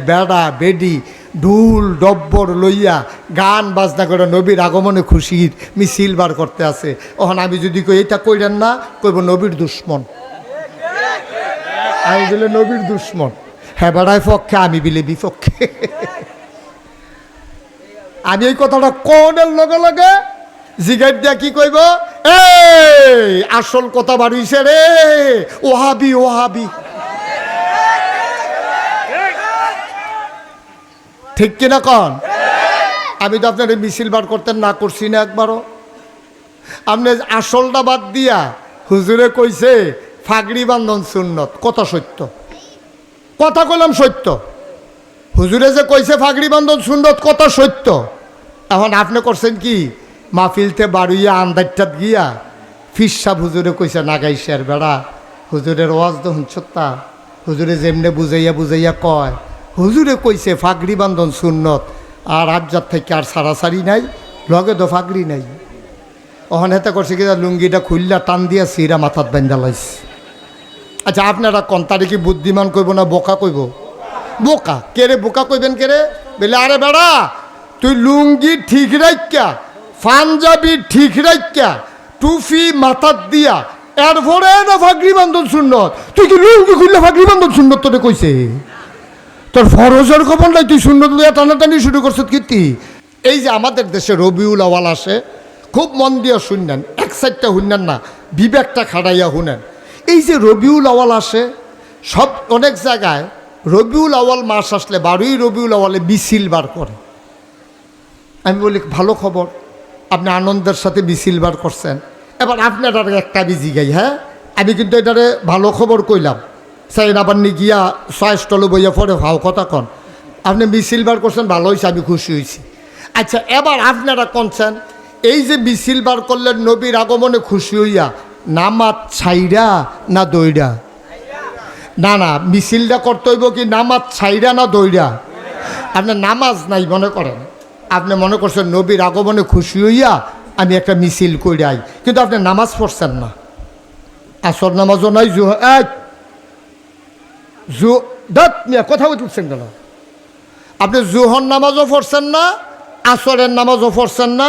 বেড়া, বেডি, ঢুল, ডব্বর লইয়া গান বাজনা করে নবীর আগমনে খুশির মিছিল বার করতে আছে। ওখানে আমি যদি কই এটা কইরেন না? কইব, নবীর দুশ্মন। আমি বলে, নবীর দুশ্মন। হ্যাঁ বেড়ায় পক্ষে, আমি বিলে, বিপক্ষে। আমি এই কথাটা কোনের লগে লগে জিগার দিয়া কি কইব? এই, আসল কথা বাড়িছে রে, ওহাবি ওহাবি। ঠিক কিনা কন? আমি তো আপনার মিছিল বার করতেন না করছি না একবারও। আপনি আসলটা বাদ দিয়া হুজুরে কইছে, ফাগড়ি বান্ধন সুন্নত। কথা সত্য। কথা কইলাম সত্য। হুজুরে যে কইছে, ফাগড়ি বান্ধন সুন্নত, কথা সত্য। এখন আপনি করছেন কি? মাহফিলতে বাড়ুইয়া আন্দারটাত গিয়া ফিসাব হুজুরে কইছে নাগাইশের বেড়া। হুজুরের ওয়াজ তো হুঁচত্তা হুজুরে যেমনে বুঝাইয়া বুঝাইয়া কয় হুজুরে কইছে, ফাগড়ি বান্ধন সুন্নত, আর আবজার থেকে আর সারাসারি নাই, লগে তো ফাগড়ি নাই। ওখানে হেতে করছে কি, লুঙ্গিটা খুললা টান দিয়া সিরা মাথাত বান্ধা লাইছে আচ্ছা আপনারা কোন কি বুদ্ধিমান কইব না বোকা কইব? বোকা? কেরে বোকা কইবেন কেরে বলে, আরে বেড়া, তুই লুঙ্গি ঠিক রাখা পাঞ্জাবি ঠিক রাখা টুফি মাথাত দিয়া, এরপরে না ফাগরি বান্ধন সুন্নত। তুই কি লুঙ্গি খুললে ফাগরি বান্ধন সুন্নত তোরে কইছে? তোর ফরজের খবর নাই, তুই সুন্নত লইয়া টানাটানি শুরু করছত কীর্তি এই যে আমাদের দেশে রবিউল আওয়াল আসে, খুব মন দিয়ে শুনলেন এক সাইডটা শুনলেন না, বিবেকটা খাড়াইয়া শুনেন এই যে রবিউল আওয়াল আসে, সব অনেক জায়গায় রবিউল আওয়াল মাস আসলে বারোই রবিউল আওয়ালে মিছিল বার করে। আমি বলি, ভালো খবর, আপনি আনন্দের সাথে মিছিল বার করছেন। এবার আপনার একটা বিজি গাই হ্যাঁ? আমি কিন্তু এটারে ভালো খবর কইলাম। সাইন আবার নি গিয়া ছয় স্টলে বইয়া পরে ভাও কথা কন। আপনি মিছিল বার করছেন, ভালো হয়েছে আমি খুশি হয়েছি আচ্ছা এবার আপনারা কনছেন, এই যে মিছিল বার করলেন নবীর আগমনে খুশি হইয়া, নামাজ ছাইরা না দইরা না না, মিছিলটা করতে হইব কি নামাজ ছাইরা না দইরা আপনি নামাজ নাই মনে করেন। আপনি মনে করছেন নবীর আগমনে খুশি হইয়া আমি একটা মিছিল কইরাই, কিন্তু আপনি নামাজ পড়ছেন না। আসর নামাজও নাই জু এক জু দত মিয়া কথা উঠছেন কেন? আপনি জুহর নামাজও পড়ছেন না, আসরের নামাজও পড়ছেন না,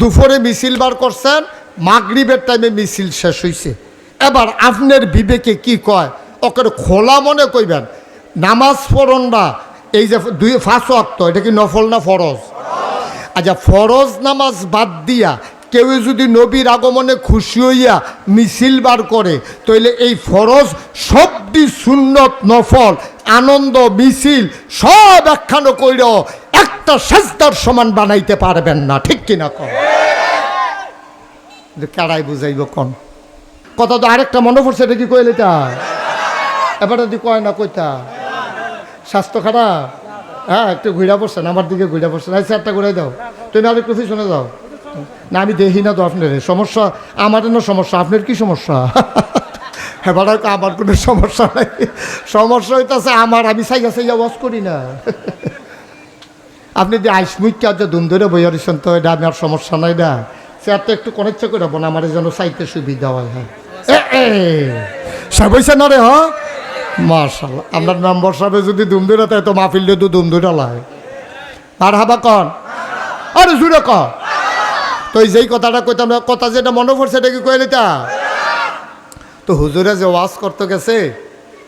দুপুরে মিছিল বার করছেন, মাগরিবের টাইমে মিছিল শেষ হয়েছে এবার আপনার বিবেকে কি কয়? ওকে খোলা মনে কইবেন, নামাজ পড়ন না, এই যে দুই ফাঁস অক্ত এটা কি নফল না ফরজ? আচ্ছা ফরজ নামাজ বাদ দিয়া কেউ যদি নবীর আগমনে খুশি হইয়া মিছিল বার করে, তাইলে এই ফরজ সবদি সুন্নত নফল, আনন্দ, মিছিল, সব একখানো কইর একটা সেজদার সমান বানাইতে পারবেন না। ঠিক কিনা? কন কারাই বুঝাইব কন? কথা তো আরেকটা মনে পড়ছে, এটা কি কইল এটা? এবার যদি কয় না, কইতা? স্বাস্থ্য খারাপ? হ্যাঁ একটু ঘুরা পড়ছেন আমার দিকে ঘুরা পড়ছেন আচ্ছা একটা ঘুরাই দাও। তুমি আর একটু পিছনে যাও। না, আমি দেখি না তো আপনার। সমস্যা, আমার না সমস্যা। আপনার কি সমস্যা? হয়তো আমার কোনো সমস্যা নাই। সমস্যা হইতেছে আমার, আমি সাইয়া সাইয়া ওয়াশ করি না। আপনি যে আইসমুইকা যে দুম ধরে বইয়া রয়েছেন তো, এটা আমার সমস্যা নাই না। চেয়ারটা একটু কনেচ্ছে করে বোন আমার যেন চাইতে সুবিধা হয় হ্যাঁ। এ সাবইছে না রে, হ? মার্শাল আপনার মেম্বার সাহেব যদি দুম ধরে তাই তো মাহফিল তো দুম ধরে লাই আর হাবা কন। আরে জুড়ে ক তো যেই কথাটা কইতাম না, কথা যেটা মনে পড়ছে এটা কি কইলে তা তো হুজুরে যে ওয়াজ করতে গেছে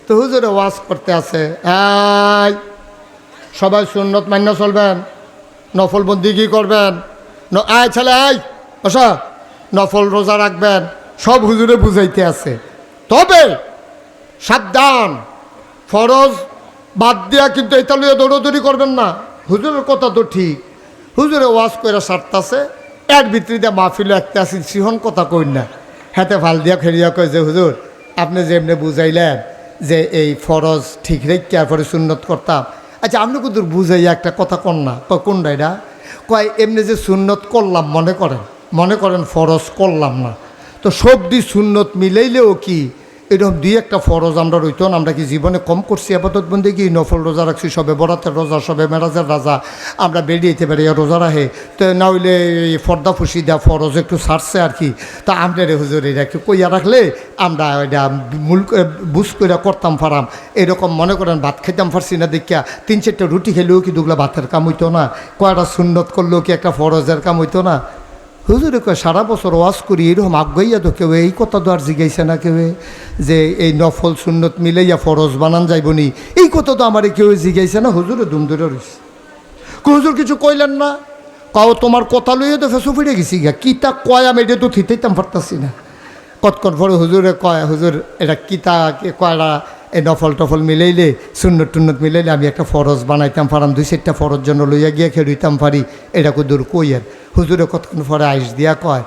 তো হুজুরে ওয়াজ করতে আছে। সবাই সুন্নত মান্য চলবেন নফল বন্দি কি করবেন? আয় ছেলে আয় বসা। নফল রোজা রাখবেন সব হুজুরে বুঝাইতে আছে। তবে সাবধান ফরজ বাদ দিয়া কিন্তু এটা লইয়া দৌড়দৌড়ি করবেন না। হুজুরের কথা তো ঠিক। হুজুরে ওয়াজ করে সারতাছে এর ভিতরে মাহফিলে একটা আছে সিহন কথা কই না। হাতে ভালো দিয়া খেলিয়া কয় যে, হুজুর, আপনি যে এমনি বুঝাইলেন যে এই ফরজ ঠিক রেখে পরে সুন্নত করতাম আচ্ছা আপনি কিন্তু বুঝাইয়া একটা কথা কন না, কয় কোন এটা? কয়, এমনি যে সুন্নত করলাম, মনে করেন মনে করেন ফরজ করলাম না। তো সবদি সুন্নত মিলাইলেও কি এরকম দুই একটা ফরজ আমরা রইত না আমরা কি জীবনে কম করছি আপাতত বন্দে কি? নফল রোজা রাখছি, সবে বরাতের রোজা, সবে মেরাজের রাজা, আমরা বেরিয়েতে পারি রোজা রাখে। তো না হইলে এই ফর্দা ফুসি দেওয়া ফরজ একটু ছাড়ছে আর কি। তা আমরা রে হুজুর, এটা একটু কইয়া রাখলে আমরা এটা মূল বুঝ করে করতাম ফারাম। এরকম মনে করেন, ভাত খেতাম পারছি না দেখিয়া, তিন চারটা রুটি খেলেও কি দুগুলা ভাতের কাম হইতো না? কয়টা সুন্নত করলেও কি একটা ফরজের কাম হইতো না? হুজুরে কয় সারা বছর ওয়াজ করি, এরকম আগাইয়া তো কেউ এই কথা তো আর জিগাইছে না কেউ, যে এই নফল সুন্নত মিলাইয়া ফরজ বানান যাইব নি। এই কথা তো আমার কেউ জিগাইছে না, হুজুরে দুম ধরে কই হুজুর কিছু কইলেন না? কাও, তোমার কথা লইয়া তো ফেসো ফিরে গেছি গা, কিতা কয় আমি? এটা তো থিতেইতাম পারতাছি না। কতক্ষণ পরে হুজুরে কয়, হুজুর, এটা কিতা কে কয়টা এই নফল টফল মিলাইলে, সুন্নত টুন্নত মিলাইলে আমি একটা ফরজ বানাইতাম পারাম, দুই চারটা ফরজ জন্য লইয়া গিয়া খেলইতাম পারি, এটা দূর কই আর? হুজুরে কতক্ষণ পরে আইস দিয়া কয়,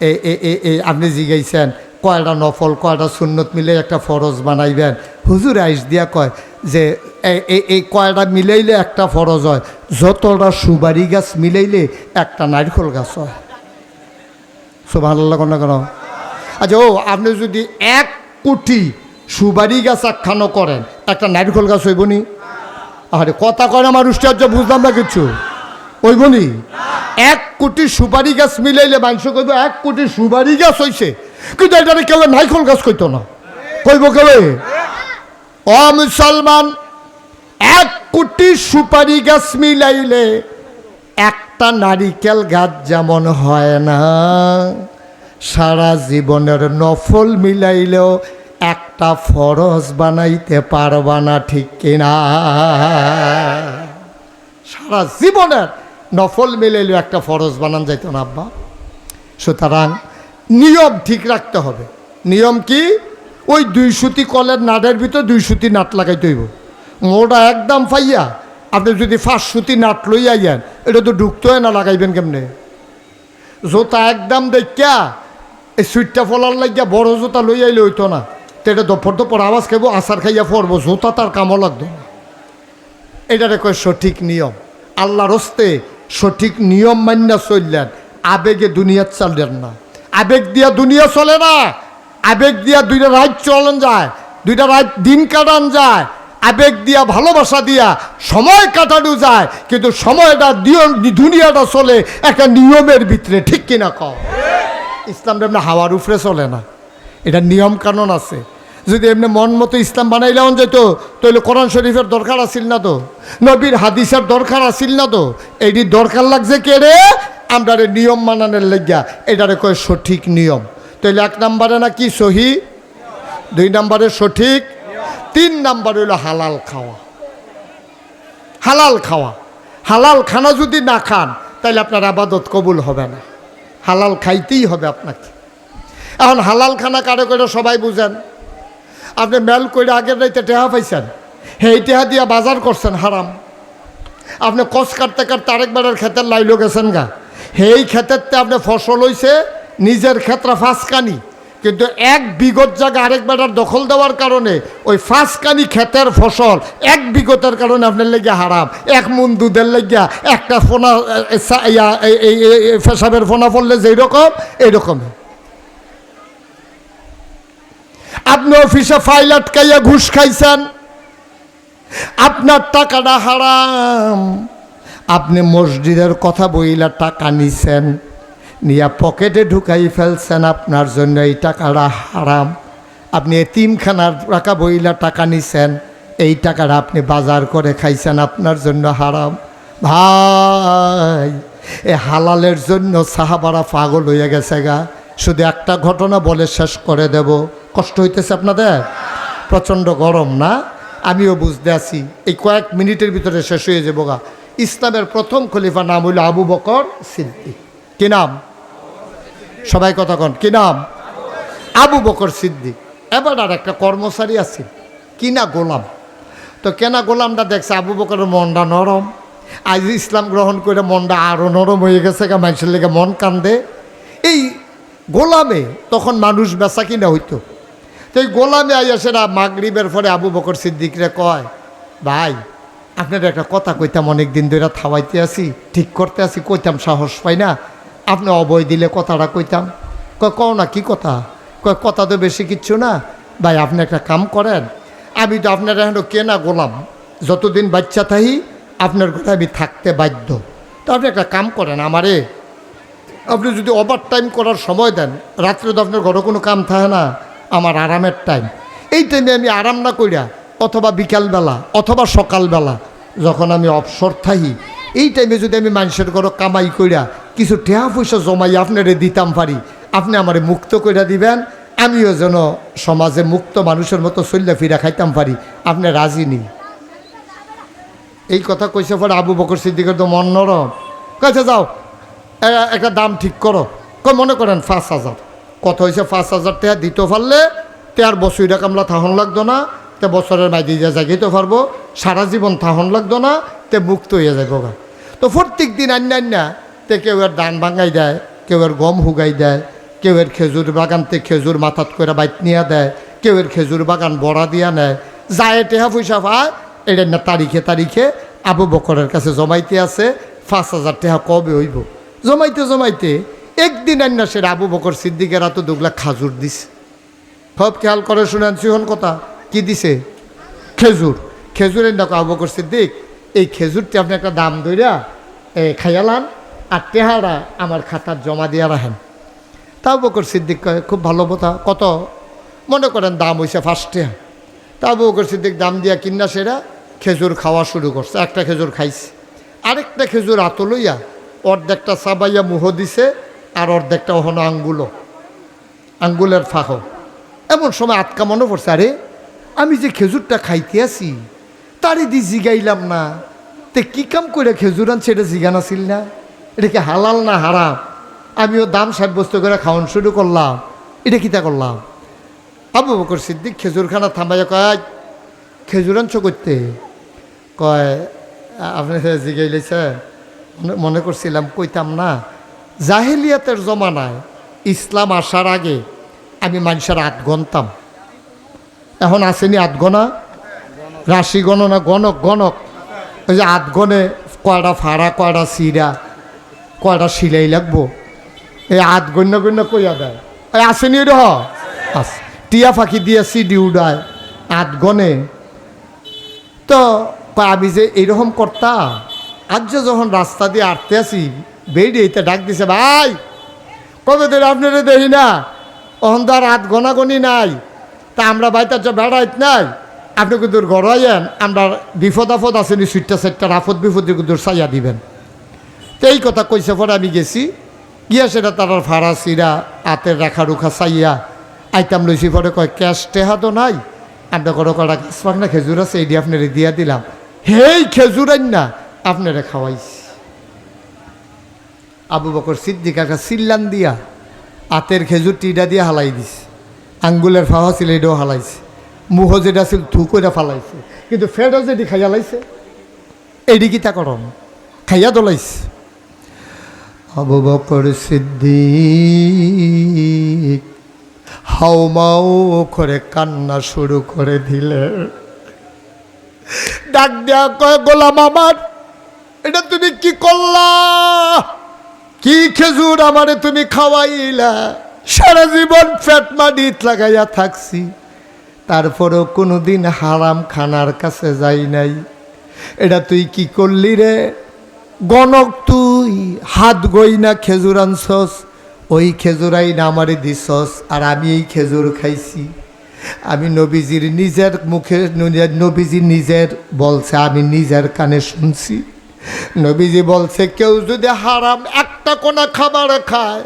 এ এ আপনি জিগাইছেন, কয়টা নফল, কয়টা সুন্নত মিলে একটা ফরজ বানাইবেন? হুজুরে আইস দিয়া কয় যে এই- কয়টা মিলাইলে একটা ফরজ হয়? যতটা সুবারি গাছ মিলাইলে একটা নারকেল গাছ হয়। সুবাহ না কেন আচ্ছা ও, আপনি যদি এক কোটি সুবারি গাছ একখানো করেন, একটা নারকেল গাছ হইব নি আরে কথা কয় না মানুষটা বুঝলাম না কিছু। হইব নি এক কোটি সুপারি গাছ মিলাইলে মাংস কইব, এক কোটি সুপারি গাছ হইছে। কিন্তু এটারে কেউ নাইকল গাছ কইতো না। কইব কেউ ও মুসলমান, এক কোটি সুপারি গাছ মিলাইলে একটা নারিকেল গাছ যেমন হয় না, সারা জীবনের নফল মিলাইলেও একটা ফরজ বানাইতে পারবা না, ঠিক কিনা? সারা জীবনের নফল মিলাইলেও একটা ফরজ বানান যাইত না, আব্বা। সুতরাং নিয়ম ঠিক রাখতে হবে। নিয়ম কি? ওই দুই সুতি কলের নাটের ভিতর দুই সুতি নাট লাগাইতে হইব। মোটা একদম ফাইয়া, আপনি যদি ফার্স্ট সুতি নাট লই আইয়েন, এটা তো ঢুকতে হয় না, লাগাইবেন কেমনে? জোতা একদম দেখিয়া এই সুইটটা ফলার লাগিয়া বড় জোতা লই আইলে হইতো না। তো এটা দপর দপর আওয়াজ খাইব আচার খাইয়া পড়ব, জোতা তার কামও লাগতো না। এটারে কয় সঠিক নিয়ম। আল্লাহ রস্তে সঠিক নিয়ম মান্যা চললেন। আবেগে দুনিয়া চলেন না। আবেগ দিয়া দুনিয়া চলে না। আবেগ দিয়া দুইটা রাত চলন যায়, দুইটা রাত দিন কাটান যায়। আবেগ দিয়া ভালোবাসা দিয়া সময় কাটানো যায়, কিন্তু সময়টা দুনিয়াটা চলে একটা নিয়মের ভিতরে, ঠিক কিনা কও? ইসলাম হাওয়ার উপরে চলে না। এটা নিয়ম কানুন আছে। যদি এমনি মন মতো ইসলাম বানাইলেও যেত তাহলে কোরআন শরীফের দরকার আছিল না তো। নবীর হাদিসের দরকার আছিল না তো। এইটি দরকার লাগছে কে রে? আমরা নিয়ম মানানোর লেগিয়া। এটারে কয় সঠিক নিয়ম। তাহলে এক নম্বরে না কি সহি? দুই নম্বরে সঠিক? তিন নম্বর হইল হালাল খাওয়া। হালাল খাওয়া। হালাল খানা যদি না খান তাহলে আপনার আবাদত কবুল হবে না। হালাল খাইতেই হবে আপনাকে। এখন হালাল খানা কারে করে সবাই বুঝেন? আপনি মেল করে আগের রাইতে টেহা পাইছেন। সেই টেহা দিয়া বাজার করছেন, হারাম। আপনি কষ কাটতে কাটতে আরেকবারের ক্ষেতের লাইলো গেছেন গা। সেই ক্ষেতেরতে আপনি ফসল হইছে, নিজের ক্ষেত্রে ফাঁসকানি। কিন্তু এক বিগত জায়গা আরেক বেটার দখল দেওয়ার কারণে ওই ফাঁসকানি ক্ষেতের ফসল এক বিগতের কারণে আপনার লেগে হারাম। এক মন দুধের লেগিয়া একটা ফোনা পেশাবের ফোনা পড়লে যেই রকম এইরকম আপনি অফিসে ফাইল আটকাইয়া ঘুষ খাইছেন? আপনার টাকাটা হারাম। আপনি মসজিদের কথা বইলা টাকা নিছেন, নিয়া পকেটে ঢুকাই ফেলছেন, আপনার জন্য এই টাকাটা হারাম। আপনি এতিমখানার টাকা বইলা টাকা নিছেন, এই টাকাটা আপনি বাজার করে খাইছেন, আপনার জন্য হারাম। ভাই, এ হালালের জন্য সাহাবারা পাগল হয়ে গেছে গা। শুধু একটা ঘটনা বলে শেষ করে দেব। কষ্ট হইতেছে আপনাদের? প্রচণ্ড গরম, না? আমিও বুঝতে আছি। এই কয়েক মিনিটের ভিতরে শেষ হয়ে যাব গা। ইসলামের প্রথম খলিফা নাম হইল আবু বকর সিদ্দিক। কি নাম? সবাই কথা কন, কি নাম? আবু বকর সিদ্দিক। এবার আর একটা কর্মচারী আছে। কিনা গোলাম। তো কেনা গোলামটা দেখছে আবু বকরের মনটা নরম। আজ ইসলাম গ্রহণ করে মনটা আরও নরম হয়ে গেছে গা, মানুষের লেগে মন কান্দে। এই গোলামে তখন মানুষ বেচা কিনা হইতো। তো এই গোলামে আইয়া সেরা মাগরিবের পরে আবু বকর সিদ্দিকরে কয়, ভাই আপনার একটা কথা কইতাম অনেক দিন ধরে থাওয়াইতে আসি ঠিক করতে আসি কইতাম সাহস পাই না। আপনি অবয় দিলে কথাটা কইতাম। কয়, কও না, কি কথা? কয়, কথা তো বেশি কিচ্ছু না। ভাই, আপনি একটা কাম করেন। আমি তো আপনার এখন কেনা গোলাম। যতদিন বাচ্চা থাকি, আপনার ঘরে আমি থাকতে বাধ্য। তো আপনি একটা কাম করেন আমারে। আপনি যদি ওভার টাইম করার সময় দেন, রাত্রে তো আপনার ঘরে কোনো কাম থাকে না। আমার আরামের টাইম এই টাইমে আমি আরাম না কইরা অথবা বিকালবেলা অথবা সকালবেলা যখন আমি অবসর থাকি, এই টাইমে যদি আমি মানুষের ঘরে কামাই কইরা কিছু টেহা পয়সা জমাই আপনারে দিতাম পারি, আপনি আমারে মুক্ত কইরা দিবেন, আমিও যেন সমাজে মুক্ত মানুষের মতো চল্লা ফিরা খাইতাম পারি। আপনি রাজি নেই? এই কথা কইছে পরে আবু বকর সিদ্দিকের তো মন নরম। কাছে যাও একটা দাম ঠিক করো। মনে করেন পাঁচ হাজার। কত হয়েছে পাঁচ হাজার টাকা দিতে পারলে তে আর বছরটা কামলা থাহন লাগতো না, তে বছরের মাঝে যা জাগিতে পারব, সারা জীবন থাহন লাগতো না, তে মুক্ত হয়ে যাব গা। তো প্রত্যেক দিন আন্না তে কেউ এর ধান ভাঙাই দেয়, কেউ এর গম হুগাই দেয়, কেউ এর খেজুর বাগানতে খেজুর মাথাত করে বাইত নিয়ে দেয়, কেউ এর খেজুর বাগান বড়া দিয়া নেয়, যায় টেহা পয়সা পায় এটা না তারিখে তারিখে আবু বকরের কাছে জমাইতে আছে, পাঁচ হাজার টাকা কবে হইব? জমাইতে জমাইতে একদিন আন্না সে আবু বকর সিদ্দিকেরা তো দুগলা খাজুর দিছে। সব খেয়াল করে শুনেন সিহন কথা। কি দিছে? খেজুর। খেজুরের দেখো, আবু বকর সিদ্দিক, এই খেজুরটি আপনি একটা দাম দইরা এ খাইয়ালান আর টেহারা আমার খাতার জমা দিয়া রাখেন। তাও বকর সিদ্দিক খুব ভালো কথা, কত? মনে করেন দাম হইছে ফার্স্টে তাও বকর সিদ্দিক দাম দিয়া কিনা সেরা খেজুর খাওয়া শুরু করছে, একটা খেজুর খাইছে। আরেকটা খেজুর আত লইয়া অর্ধেকটা চাবাইয়া মুহ দিছে আর অর্ধেকটা ওহনো আঙ্গুলো আঙ্গুলের ফাহ এমন সময় আটকা মনে পড়ছে, আরে, আমি যে খেজুরটা খাইতে আসি তারই দি জিগাইলাম না। তে কি কাম করে খেজুর আনছে, এটা জিগান আসিল না। এটা কি হালাল না হারাম? আমিও দাম সাব্যস্ত করে খাওয়ান শুরু করলাম। এটা কিতা করলাম? আবু বকর সিদ্দিক খেজুরখানা থামাইয়া কয় খেজুর আনছো করতে কয় আপনি জিগাইলেছে মনে করছিলাম, কইতাম না। জাহেলিয়াতের জমানায় ইসলাম আসার আগে আমি মানুষের আট গণতাম। এখন আসেনি আট গণা, রাশি গণনা, গণক গণক। ওই যে আট গণে কয়টা ফাড়া কয়টা সিরা কয়টা সিলাই লাগবো। এই আট গণ্য গণ্য কইয়া দেয়। এই আসেনি হ আস। টিয়া ফাঁকি দিয়ে সিডি উড়ায় আট গণে। তো আমি যে এইরকম করতাম আজ যখন রাস্তা দিয়ে আটতে আসি বেরিয়ে তো ডাক দিছে, ভাই, কবে দিন আপনারা দেখি না? অহন হাত গনাগনি নাই। তা আমরা বাইতে যে বেড়াইত নাই। আপনি কিন্তু গড়াইয়েন, আমরা বিপদ আপদ আসেনি সুইটটা সেটটা আপদ বিপদে কিন্তু সাইয়া দিবেন। তো এই কথা কইছে পরে আমি গেছি। গিয়া সেটা তার ফাড়া সিরা হাতের রেখা রুখা চাইয়া আইতাম লইছি পরে কয়, ক্যাশ টেহা তো নাই। আমরা কোনো কটা গাছ পাক না খেজুর আছে এইটি আপনারে দিয়া দিলাম। হেই, খেজুর আইন না, আপনারে খাওয়াইছি। আবু বকর সিদ্দিক একটা সিল্লান দিয়া আতের খেজুর টিডা দিয়ে হালাই দিছে। আঙ্গুলের ফাওয়া ছিল এটাও হালাইছে। মুহ যেটা ছিল থু করে ফালাইছে। কিন্তু ফেডও যেটি খাইয়া লাইছে এইটি কি তা করম? খাইয়া দলাইছে। আবু বকর সিদ্দিক হাউমাউ করে কান্না শুরু করে দিলে। ডাক দেয়া কয়, গোলাম আমার, এটা তুমি কি করলা? কি খেজুর আমারে তুমি খাওয়াইলা? সারা জীবন ফ্যাট মাডিত লাগাইয়া থাকছি। তারপরেও কোনোদিন হারাম খানার কাছে যাই নাই। এটা তুই কি করলি রে? গণক তুই, হাত গই না খেজুর আনছস, ওই খেজুরাই না আমারে দিছস, আর আমি এই খেজুর খাইছি। আমি নবীজির নিজের মুখে নবীজি নিজের বলছে, আমি নিজের কানে শুনছি। নবীজি বলছে, কেউ যদি হারাম একটা কোনা খাবার খায়।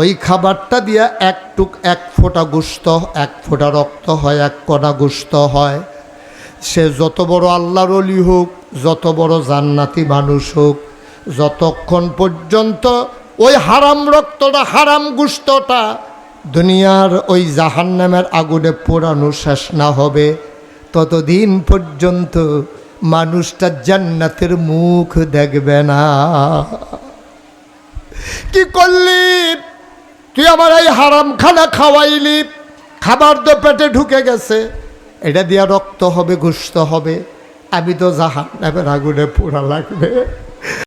ওই খাবারটা দিয়া এক টুক এক ফোঁটা গুস্ত এক ফোঁটা রক্ত হয়, এক কণা গুস্ত হয়। সে যত বড় আল্লাহর অলি হোক, যত বড় জান্নাতি মানুষ হোক, যতক্ষণ পর্যন্ত ওই হারাম রক্তটা, হারাম গুস্তটা দুনিয়ার ওই জাহান্নামের আগুনে পোড়ানো শেষ না হবে, ততদিন পর্যন্ত মানুষটা জান্নাতের মুখ দেখবে না। কি করলি? তুই আমার এই হারাম খানা খাওয়াইলি। খাবার তো পেটে ঢুকে গেছে। এটা দিয়া রক্ত হবে, ঘুষতে হবে। আমি তো জাহান নামের আগুনে পোড়া লাগবে।